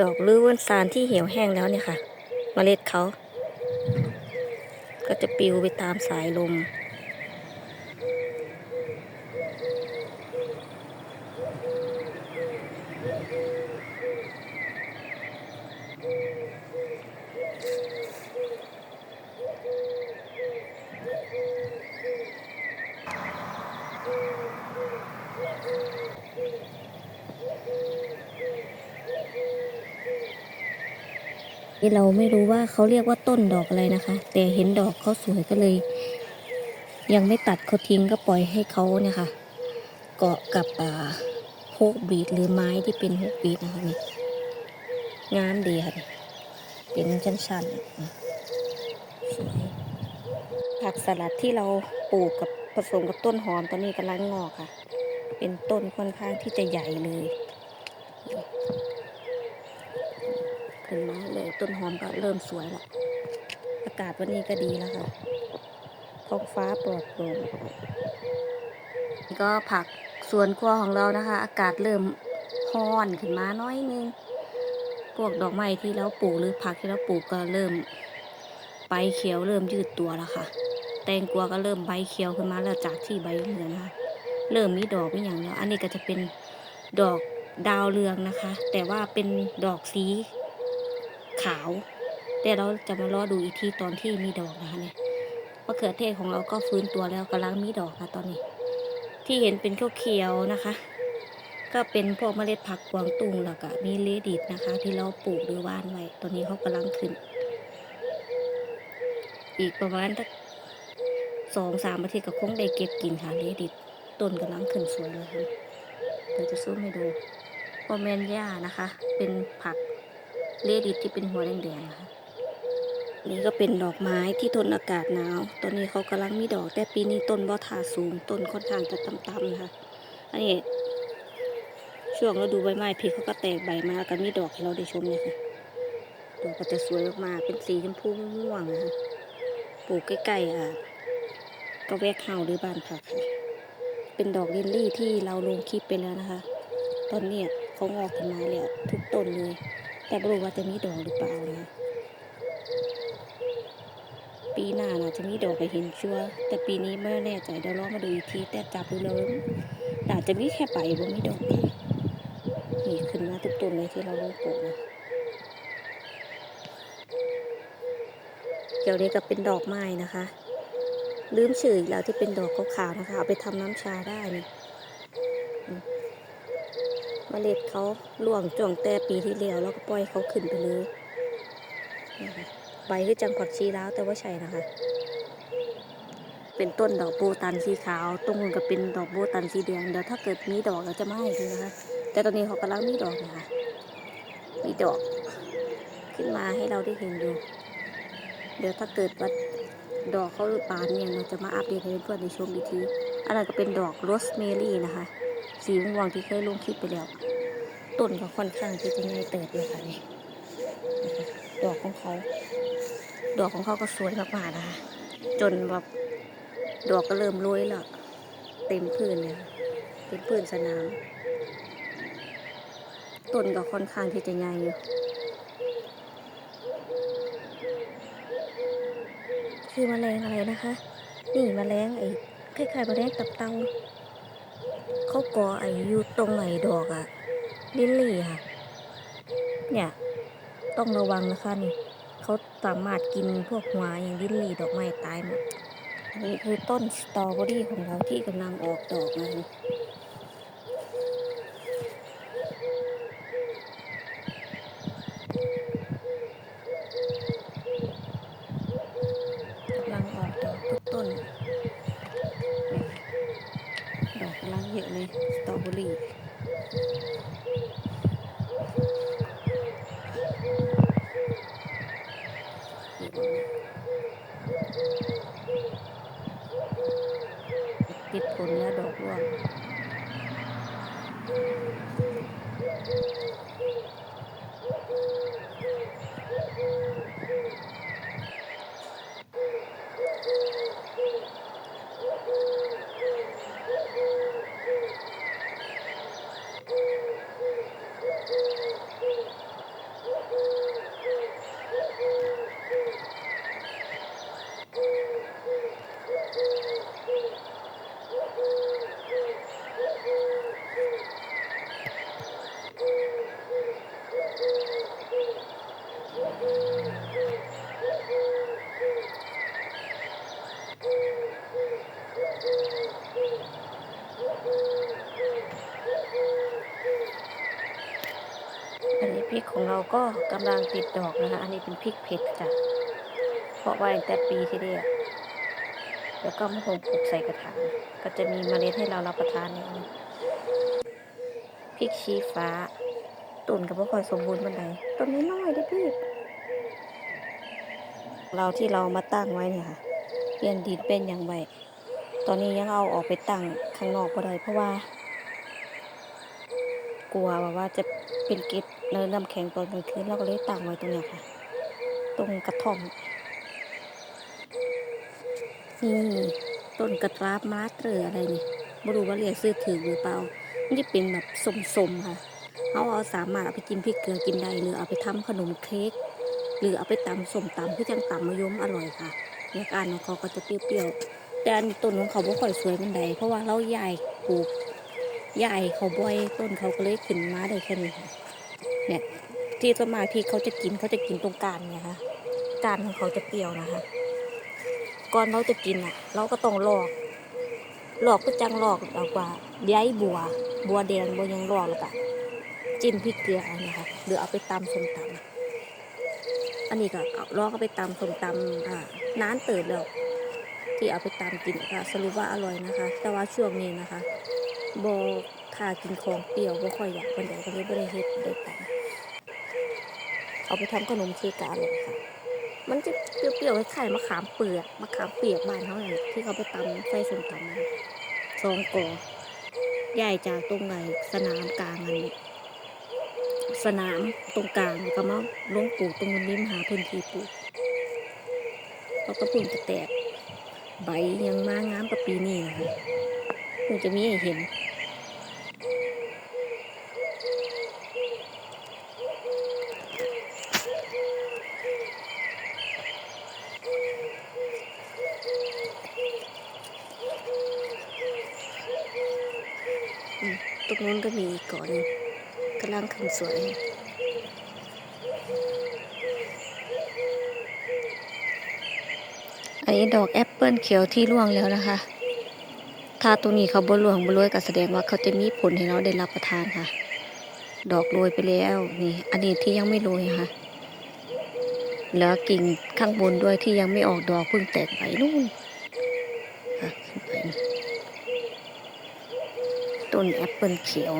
ดอกลือว่นซานที่เหี่ยวแห้งแล้วเนี่ยค่ะเมล็ดเขา ก็จะปลิวไปตามสายลม นี่เราไม่รู้ว่าเขาเรียกว่าต้นดอกอะไรนะคะ แต่เห็นดอกเขาสวยก็เลย ยังไม่ตัดเขาทิ้งก็ปล่อยให้เขาเนี่ยค่ะ เกาะกับอาโฮกบีดหรือไม้ที่เป็นโฮกบีดนะคะนี่งามดีค่ะนี่เป็นชั้นๆนสวยผักสลัดที่เราปลูกกับผสมกับต้นหอมตอนนี้กำลังงอกค่ะ เป็นต้นค่อนข้างที่จะใหญ่เลย ขึ้นมาเลยต้นหอมก็เริ่มสวยละอากาศวันนี้ก็ดีแล้วค่ะท้องฟ้าปลอดโปร่งก็ผักสวนครัวของเรานะคะ อากาศเริ่มร้อนขึ้นมาน้อยนึงพวกดอกไม้ที่เราปลูกหรือผักที่เราปลูกก็เริ่มใบเขียวเริ่มยืดตัวแล้วค่ะ แตงกวาก็เริ่มใบเขียวขึ้นมาแล้วจากที่ใบเหลืองนะคะเริ่มมีดอกมีอย่างแล้ว อันนี้ก็จะเป็นดอกดาวเรืองนะคะ แต่ว่าเป็นดอกสี ขาว แต่เราจะมารอดูอีกทีตอนที่มีดอกนะคะเนี่ยมะเขือเทศของเราก็ฟื้นตัวแล้วกำลังมีดอกนะตอนนี้ ที่เห็นเป็นเขียวๆนะคะ ก็เป็นพวกเมล็ดผักกวางตุ้งแล้วก็มีเลดิตนะคะ ที่เราปลูกหรือว่านไว้ตอนนี้เขากำลังขึ้น อีกประมาณสักสองสามอาทิตย์ก็คงได้เก็บกินค่ะเลดิตต้นกำลังขึ้นสวยเลยค่ะเดี๋ยวจะซูมให้ดูโอแมนย่านะคะ เป็นผัก เลดิตที่เป็นหัวแดงๆนะคะนี่ก็เป็นดอกไม้ที่ทนอากาศหนาว ตอนนี้เขากำลังมีดอก แต่ปีนี้ต้นบ่ทาสูง ต้นค่อนข้างจะต่ำๆนะคะ อันนี้ ช่วงฤดูใบไม้ผลิเขาก็แตกใบมาแล้วก็มีดอกให้เราได้ชมเลยค่ะ ดอกก็จะสวยมากๆเป็นสีชมพูม่วงนะคะ ปลูกใกล้ๆอะก็แวกเฮาหรือบ้านผักค่ะ เป็นดอกลิลลี่ที่เราลงคลิปไปแล้วนะคะ ตอนเนี้ยเขางอกขึ้นมาแล้วทุกต้นเลย แต่ไม่รู้ว่าจะมีดอกหรือเปล่านะปีหน้าน่าจะมีดอกไปเห็นชัวร์แต่ปีนี้ไม่แน่ใจเดี๋ยวลองมาดูอีกทีแต่จับดูแล้วน่าจะมีแค่ใบบ่มีดอกนี่ขึ้นมาทุกต้นเลยที่เราลงปลูกนะเดี๋ยวนี้ก็เป็นดอกไม้นะคะ ลืมชื่ออีกแล้วที่เป็นดอกขาวๆนะคะ เอาไปทำน้ำชาได้นี่ เมล็ดเขาล่วงจ่วงแต่ปีที่แล้วแล้วก็ปล่อยเขาขึ้นไปเลยนะคะใบคือจังผักชีแลาวแต่ว่าใช่นะคะ เป็นต้นดอกโบตันสีขาวตรงนู้นก็เป็นดอกโบตันสีแดงเดี๋ยวถ้าเกิดมีดอกเราจะไม่ให้ดูนะคะ แต่ตอนนี้เขากำลังมีดอกนะคะมีดอกขึ้นมาให้เราได้เห็นดูเดี๋ยวถ้าเกิดว่าดอกเขาบานเนี่ยเราจะมาอัปเดตให้เพื่อนๆได้ชมอีกทีอันนั้นก็เป็นดอกโรสเมลี่นะคะ สีม่วงที่เคยลงคลิปไปแล้วต้นก็ค่อนข้างที่จะใหญ่เติบเลยค่ะนี่ดอกของเขาดอกของเขาก็สวยมากๆนะคะจนแบบดอกก็เริ่มโรยแล้วเต็มพื้นเลยเต็มพื้นสนามต้นก็ค่อนข้างที่จะใหญ่อยู่คือแมลงอะไรนะคะ นี่แมลงไอ้คล้ายๆแมลงตับเตา เขาก่อไอ้อยู่ตรงไหนดอกอะลิลลี่ค่ะ เนี่ยต้องระวังนะคะนี่เขาสามารถกินพวกหัวอย่างลิลลี่ดอกไม้ตายหมดอันนี้คือต้นสตรอเบอรี่ของเราที่กำลังออกดอกนะคะกำลังออกดอกทุกต้นดอกกำลังเยอะเลยสตรอเบอรี่ติดผลและดอกร่วง พิคของเราก็กำลังติดดอกนะคะ อันนี้เป็นพริกเผ็ดจ้ะ เพราะว่าแต่ปีที่แล้วแล้วก็มาคงปลูกใส่กระถางก็จะมีเมล็ดให้เรารับประทานเนี่ยพริกชี้ฟ้าต้นกับพวกคอยสมบูรณ์บันไดต้นน้อยๆเด้พี่เราที่เรามาตั้งไว้เนี่ยค่ะเปลี่ยนดินเป็นอย่างไรตอนนี้ยังเอาออกไปตั้งข้างนอกก็ได้เพราะว่า กลัวแบบว่าจะเป็นกล็ดเนื้อน้ำแข็งตอนกลางคืนเราก็เลยตั้งไว้ตรงนี้ค่ะ ตรงกระท่อมนี่ต้นกระตราบมาเตอร์อะไรนี่ไม่รู้ว่าเรียกซื้อถือหรือเปล่ามันจะเป็นแบบสมๆค่ะเอาเอาสามารถเอาไปกินพริกเกลือกินได้หรือเอาไปทำขนมเค้กหรือเอาไปตำสมตำเพื่อจังตำมะยมอร่อยค่ะเนี่ยการของเขาก็จะเปรี้ยวๆแต่อันต้นของเขาไม่ค่อยสวยมันใดเพราะว่าเราใหญ่ปลูก ใหญ่เขาบ่อยต้นเขาก็เลยขึ้นมาได้แค่นี้ค่ะเนี่ยที่ต้นม้ที่เขาจะกินเขาจะกินตรงกลางเนี่ยค่ะกลางของเขาจะเปรี้ยวนะคะ ก่อนเราจะกินอะ เราก็ต้องลอกลอกก็จังลอกเอากว่าใยบัว บัวแดงบัวยังลอกแล้วก็จิ้มพริกเกลือเนี่ยค่ะหรือเอาไปตำส้มตำอันนี้ก็เอาลอกเอาไปตำส้มตำอ่านานเติบแล้วที่เอาไปตำกินค่ะสรุปว่าอร่อยนะคะ แต่ว่าช่วงนี้นะคะ โบถ้ากินของเปรี้ยวบ่ค่อยอยากเป็นใดก็เลยบ่ได้เฮ็ดได้ตำเอาไปทำขนมเค้กก็อร่อยค่ะ มันจะเปรี้ยวๆคล้ายๆมะขามเปลือกมะขามเปียกบ้านเขาเนี่ยที่เขาไปตำใส่ส้มตำนะคะสองกอใหญ่จากตรงไหนสนามกลางอันนี้สนามตรงกลางแล้วก็มาลงปลูกตรงนี้มหาพื้นที่ปลูกแล้วก็ปุ่นจะแตกใบยังมางามกับปีนี้นะคะคงจะมีให้เห็น อื มตรงนู้นก็มีอีกเก่อนหนึ่งกำลังขึ้นสวย อันนี้ดอกแอปเปิลเขียวที่ร่วงแล้วนะคะ ถ้าตรงนี้เขาบร่วงบรวยก็แสดงว่าเขาจะมีผลให้เราได้รับประทานค่ะ ดอกโรยไปแล้วนี่ อันนี้ที่ยังไม่โรยค่ะเหลือกิ่งข้างบนด้วยที่ยังไม่ออกดอกเพิ่งแตกใบนู่นค่ะ ต้นแอปเปิลเขียว